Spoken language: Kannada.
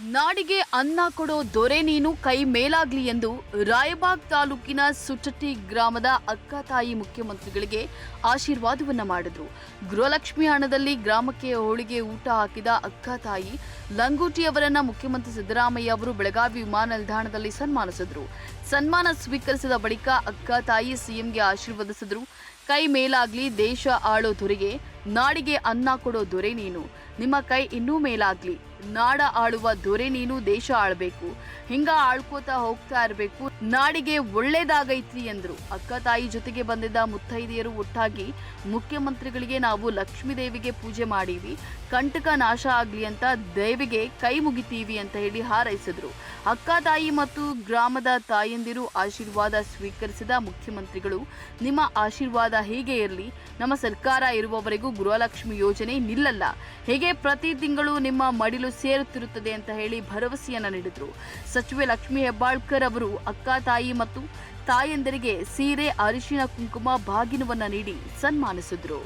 ನಾಡಿಗೆ ಅನ್ನ ಕೊಡೋ ದೊರೆ ನೀನು ಕೈ ಮೇಲಾಗ್ಲಿ ಎಂದು ರಾಯಬಾಗ್ ತಾಲೂಕಿನ ಸುಚಟ್ಟಿ ಗ್ರಾಮದ ಅಕ್ಕ ತಾಯಿ ಮುಖ್ಯಮಂತ್ರಿಗಳಿಗೆ ಆಶೀರ್ವಾದವನ್ನ ಮಾಡಿದ್ರು. ಗೃಹಲಕ್ಷ್ಮಿ ಹಣದಲ್ಲಿ ಗ್ರಾಮಕ್ಕೆ ಹೋಳಿಗೆ ಊಟ ಹಾಕಿದ ಅಕ್ಕ ತಾಯಿ, ಲಂಗೂಟಿ ಅವರನ್ನ ಮುಖ್ಯಮಂತ್ರಿ ಸಿದ್ದರಾಮಯ್ಯ ಅವರು ಬೆಳಗಾವಿ ವಿಮಾನ ನಿಲ್ದಾಣದಲ್ಲಿ ಸನ್ಮಾನಿಸಿದ್ರು. ಸನ್ಮಾನ ಸ್ವೀಕರಿಸಿದ ಬಳಿಕ ಅಕ್ಕ ತಾಯಿ ಸಿಎಂಗೆ ಆಶೀರ್ವದಿಸಿದ್ರು. ಕೈ ಮೇಲಾಗ್ಲಿ ದೇಶ ಆಳೋ ದೊರೆಗೆ ನಾಡಿಗೆ ಅನ್ನ ಕೊಡೋ ದೊರೆ ನೀನು. ನಿಮ್ಮ ಕೈ ಇನ್ನೂ ಮೇಲಾಗ್ಲಿ. ನಾಡ ಆಳುವ ದೊರೆ ನೀನು, ದೇಶ ಆಳ್ಬೇಕು. ಹಿಂಗ ಆಳ್ಕೋತಾ ಹೋಗ್ತಾ ಇರಬೇಕು. ನಾಡಿಗೆ ಒಳ್ಳೇದಾಗೈತ್ರಿ ಎಂದ್ರು ಅಕ್ಕ ತಾಯಿ ಜೊತೆಗೆ ಬಂದಿದ್ದ ಮುತ್ತೈದೆಯರು ಒಟ್ಟಾಗಿ ಮುಖ್ಯಮಂತ್ರಿಗಳಿಗೆ ನಾವು ಲಕ್ಷ್ಮೀ ದೇವಿಗೆ ಪೂಜೆ ಮಾಡೀವಿ. ಕಂಟಕ ನಾಶ ಆಗ್ಲಿ ಅಂತ ದೇವಿಗೆ ಕೈ ಮುಗಿತೀವಿ ಅಂತ ಹೇಳಿ ಹಾರೈಸಿದ್ರು. ಅಕ್ಕ ತಾಯಿ ಮತ್ತು ಗ್ರಾಮದ ತಾಯಂದಿರು ಆಶೀರ್ವಾದ ಸ್ವೀಕರಿಸಿದ ಮುಖ್ಯಮಂತ್ರಿಗಳು, ನಿಮ್ಮ ಆಶೀರ್ವಾದ ಹೀಗೆ ಇರಲಿ. ನಮ್ಮ ಸರ್ಕಾರ ಇರುವವರೆಗೂ ಗೃಹಲಕ್ಷ್ಮಿ ಯೋಜನೆ ನಿಲ್ಲಲ್ಲ. ಹೇಗೆ ಪ್ರತಿ ತಿಂಗಳು ನಿಮ್ಮ ಮಡಿಲು ಸೇರುತ್ತಿರುತ್ತದೆ ಅಂತ ಹೇಳಿ ಭರವಸೆಯನ್ನ ನೀಡಿದ್ರು. ಸಚಿವೆ ಲಕ್ಷ್ಮಿ ಹೆಬ್ಬಾಳ್ಕರ್ ಅವರು ಅಕ್ಕ, ತಾಯಿ ಮತ್ತು ತಾಯಂದರಿಗೆ ಸೀರೆ, ಅರಿಶಿನ, ಕುಂಕುಮ, ಬಾಗಿನವನ್ನ ನೀಡಿ ಸನ್ಮಾನಿಸಿದ್ರು.